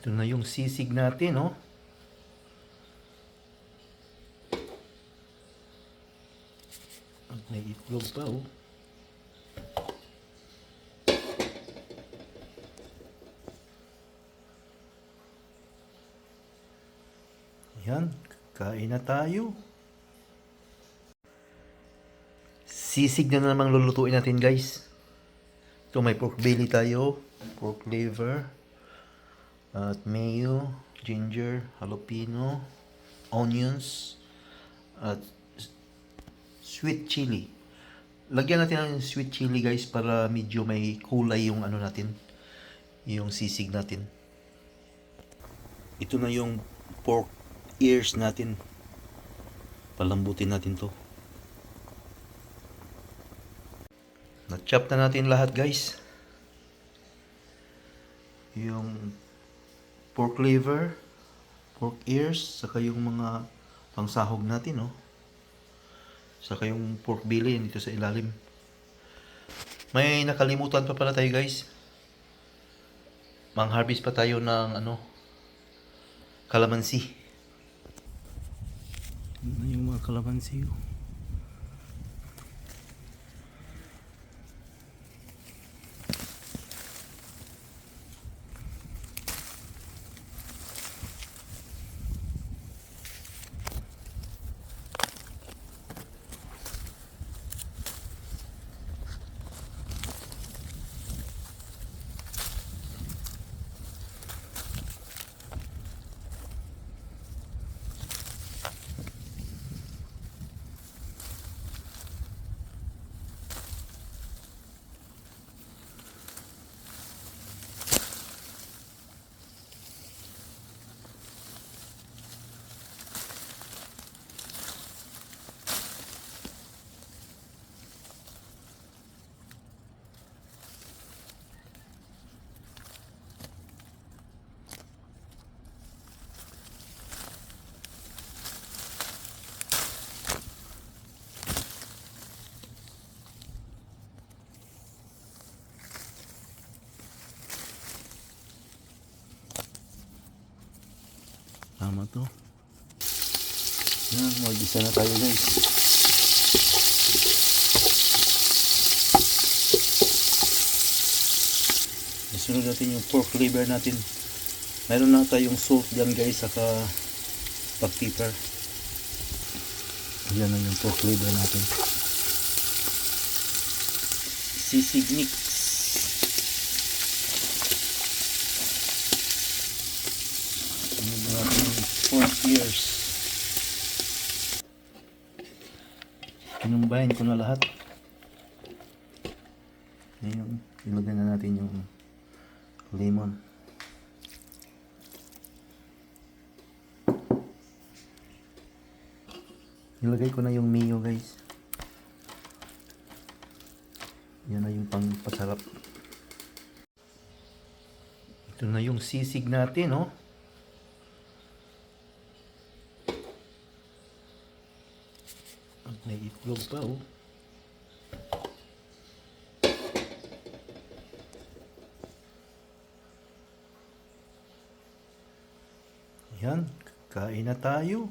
Ito na yung sisig natin, oh. At may itlog pa, oh. Yan, kain na tayo. Sisig na namang lulutuin natin, guys. Ito may pork belly tayo, pork liver, at mayo, ginger, jalapeno, onions, at sweet chili. Lagyan natin ng sweet chili guys para medyo may kulay yung ano natin, yung sisig natin. Ito na yung pork ears natin. Palambutin natin to. Na-chop na natin lahat guys. Yung pork liver, pork ears, saka yung mga pangsahog natin, no? Saka yung pork belly dito sa ilalim. May nakalimutan pa pala tayo, guys. Mang-harvest pa tayo ng ano, kalamansi. Ano yung mga kalamansi? oh? Tama to. Yan, mag-isa na tayo guys. Isunod natin yung pork liver natin. Meron na tayong salt dyan guys, saka pag pepper. Yan na yung pork liver natin. Sisig mix. Sunod na natin yung pork ears. Kinumbahin ko na lahat. Ngayon, ilagay na natin yung lemon. Nilagay ko na yung mayo guys. Yan na yung pangpasarap. Ito na yung sisig natin, oh. May itlog pa, oh. Yan, kain na tayo.